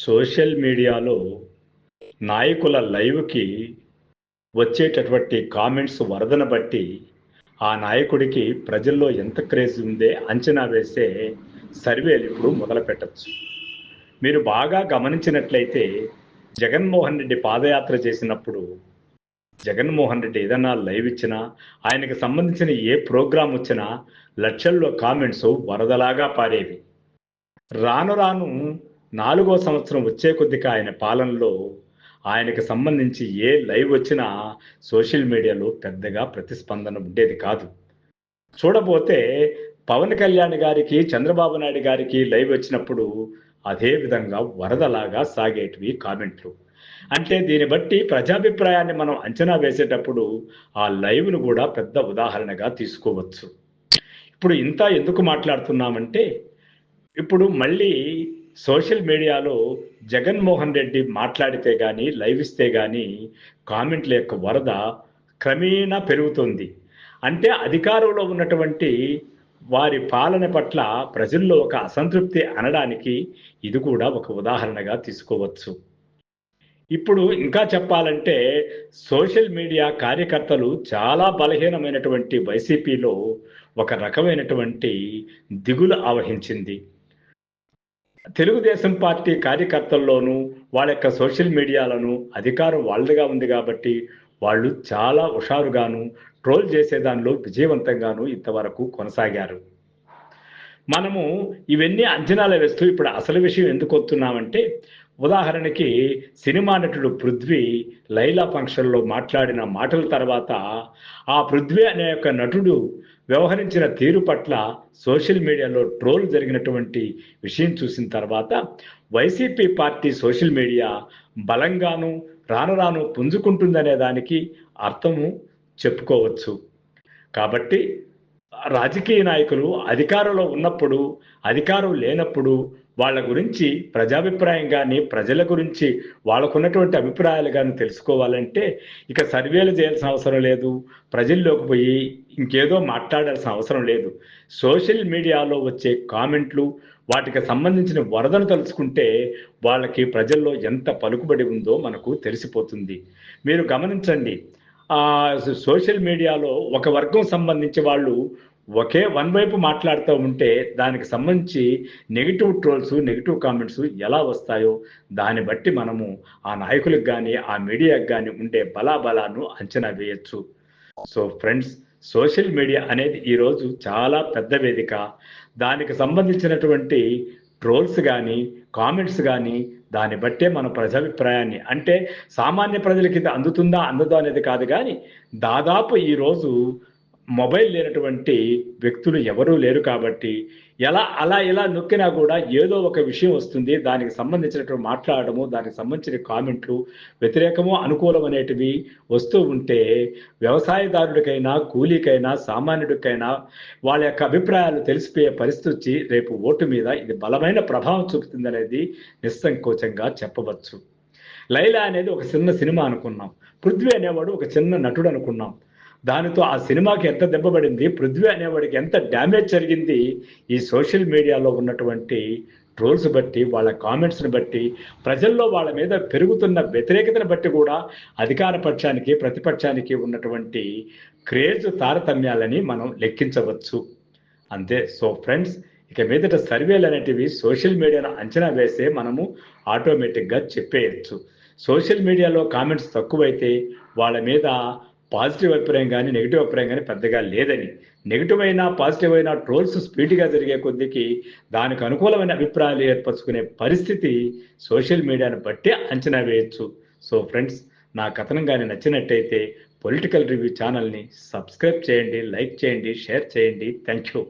Social మీడియాలో నాయకుల లైవ్కి వచ్చేటటువంటి కామెంట్స్ వరదన బట్టి ఆ నాయకుడికి ప్రజల్లో ఎంత క్రేజ్ ఉందే అంచనా వేసే సర్వేలు ఇప్పుడు మొదలు పెట్టచ్చు మీరు బాగా గమనించినట్లయితే జగన్మోహన్ రెడ్డి పాదయాత్ర చేసినప్పుడు జగన్మోహన్ రెడ్డి ఏదన్నా లైవ్ ఇచ్చినా ఆయనకు సంబంధించిన ఏ ప్రోగ్రాం వచ్చినా లక్షల్లో కామెంట్స్ వరదలాగా పారేవి. రాను రాను నాలుగో సంవత్సరం వచ్చే కొద్దిగా ఆయన పాలనలో ఆయనకు సంబంధించి ఏ లైవ్ వచ్చినా సోషల్ మీడియాలో పెద్దగా ప్రతిస్పందన ఉండేది కాదు. చూడబోతే పవన్ కళ్యాణ్ గారికి చంద్రబాబు నాయుడు గారికి లైవ్ వచ్చినప్పుడు అదే విధంగా వరదలాగా సాగేటివి కామెంట్లు. అంటే దీన్ని బట్టి ప్రజాభిప్రాయాన్ని మనం అంచనా వేసేటప్పుడు ఆ లైవ్ను కూడా పెద్ద ఉదాహరణగా తీసుకోవచ్చు. ఇప్పుడు ఇంత ఎందుకు మాట్లాడుతున్నామంటే ఇప్పుడు మళ్ళీ సోషల్ మీడియాలో జగన్మోహన్ రెడ్డి మాట్లాడితే కానీ లైవ్ ఇస్తే కానీ కామెంట్ల యొక్క వరద క్రమేణా పెరుగుతుంది. అంటే అధికారంలో ఉన్నటువంటి వారి పాలన పట్ల ప్రజల్లో ఒక అసంతృప్తి అనడానికి ఇది కూడా ఒక ఉదాహరణగా తీసుకోవచ్చు. ఇప్పుడు ఇంకా చెప్పాలంటే సోషల్ మీడియా కార్యకర్తలు చాలా బలహీనమైనటువంటి వైసీపీలో ఒక రకమైనటువంటి దిగులు ఆవహించింది. తెలుగుదేశం పార్టీ కార్యకర్తల్లోనూ వాళ్ళ యొక్క సోషల్ మీడియాలను అధికారం వాళ్ళదిగా ఉంది కాబట్టి వాళ్ళు చాలా హుషారుగాను ట్రోల్ చేసే దానిలో విజయవంతంగాను ఇంతవరకు కొనసాగారు. మనము ఇవన్నీ అంచనాలు వేస్తూ ఇప్పుడు అసలు విషయం ఎందుకు వస్తున్నామంటే ఉదాహరణకి సినిమా నటుడు పృథ్వీ లైలా ఫంక్షన్లో మాట్లాడిన మాటల తర్వాత ఆ పృథ్వీ అనే యొక్క నటుడు వ్యవహరించిన తీరు పట్ల సోషల్ మీడియాలో ట్రోల్ జరిగినటువంటి విషయం చూసిన తర్వాత వైసీపీ పార్టీ సోషల్ మీడియా బలంగాను రాను రాను పుంజుకుంటుందనే దానికి అర్థము చెప్పుకోవచ్చు. కాబట్టి రాజకీయ నాయకులు అధికారంలో ఉన్నప్పుడు అధికారం లేనప్పుడు వాళ్ళ గురించి ప్రజాభిప్రాయం కానీ ప్రజల గురించి వాళ్ళకున్నటువంటి అభిప్రాయాలు కానీ తెలుసుకోవాలంటే ఇక సర్వేలు చేయాల్సిన అవసరం లేదు. ప్రజల్లోకి పోయి ఇంకేదో మాట్లాడాల్సిన అవసరం లేదు. సోషల్ మీడియాలో వచ్చే కామెంట్లు వాటికి సంబంధించిన వరదను తలుచుకుంటే వాళ్ళకి ప్రజల్లో ఎంత పలుకుబడి ఉందో మనకు తెలిసిపోతుంది. మీరు గమనించండి. సోషల్ మీడియాలో ఒక వర్గం సంబంధించి వాళ్ళు ఒకే వన్ వైపు మాట్లాడుతూ ఉంటే దానికి సంబంధించి నెగిటివ్ ట్రోల్స్ నెగిటివ్ కామెంట్స్ ఎలా వస్తాయో దాన్ని బట్టి మనము ఆ నాయకులకు కానీ ఆ మీడియాకి కానీ ఉండే బలాబలాను అంచనా వేయచ్చు. సో ఫ్రెండ్స్ సోషల్ మీడియా అనేది ఈరోజు చాలా పెద్ద వేదిక. దానికి సంబంధించినటువంటి ట్రోల్స్ కానీ కామెంట్స్ కానీ దాన్ని బట్టే మన ప్రజాభిప్రాయాన్ని అంటే సామాన్య ప్రజలకి ఇది అందుతుందా అందదో అనేది కాదు కానీ దాదాపు ఈరోజు మొబైల్ లేనటువంటి వ్యక్తులు ఎవరూ లేరు కాబట్టి ఎలా అలా ఇలా నొక్కినా కూడా ఏదో ఒక విషయం వస్తుంది. దానికి సంబంధించినటువంటి మాట్లాడము దానికి సంబంధించిన కామెంట్లు వ్యతిరేకము అనుకూలం అనేటివి వస్తూ ఉంటే వ్యవసాయదారుడికైనా కూలీకైనా సామాన్యుడికైనా వాళ్ళ యొక్క అభిప్రాయాలు తెలిసిపోయే పరిస్థితి వచ్చి రేపు ఓటు మీద ఇది బలమైన ప్రభావం చూపుతుందనేది నిస్సంకోచంగా చెప్పవచ్చు. లైలా అనేది ఒక చిన్న సినిమా అనుకున్నాం. పృథ్వీ అనేవాడు ఒక చిన్న నటుడు అనుకున్నాం. దానితో ఆ సినిమాకి ఎంత దెబ్బపడింది పృథ్వీ అనేవాడికి ఎంత డ్యామేజ్ జరిగింది ఈ సోషల్ మీడియాలో ఉన్నటువంటి ట్రోల్స్ బట్టి వాళ్ళ కామెంట్స్ని బట్టి ప్రజల్లో వాళ్ళ మీద పెరుగుతున్న వ్యతిరేకతను బట్టి కూడా అధికార పక్షానికి ప్రతిపక్షానికి ఉన్నటువంటి క్రేజ్ తారతమ్యాలని మనం లెక్కించవచ్చు. అంతే. సో ఫ్రెండ్స్ ఇక మీదట సర్వేలు అనేటివి సోషల్ మీడియాను అంచనా వేసే మనము ఆటోమేటిక్గా చెప్పేయచ్చు. సోషల్ మీడియాలో కామెంట్స్ తక్కువైతే వాళ్ళ మీద పాజిటివ్ అభిప్రాయం కానీ నెగిటివ్ అభిప్రాయం కానీ పెద్దగా లేదని. నెగిటివ్ అయినా పాజిటివ్ అయినా ట్రోల్స్ స్పీడ్గా జరిగే కొద్దికి దానికి అనుకూలమైన అభిప్రాయాలు ఏర్పరచుకునే పరిస్థితి సోషల్ మీడియాను బట్టే అంచనా వేయచ్చు. సో ఫ్రెండ్స్ నా కథనం కానీ నచ్చినట్టయితే పొలిటికల్ రివ్యూ ఛానల్ని సబ్స్క్రైబ్ చేయండి లైక్ చేయండి షేర్ చేయండి. Thank you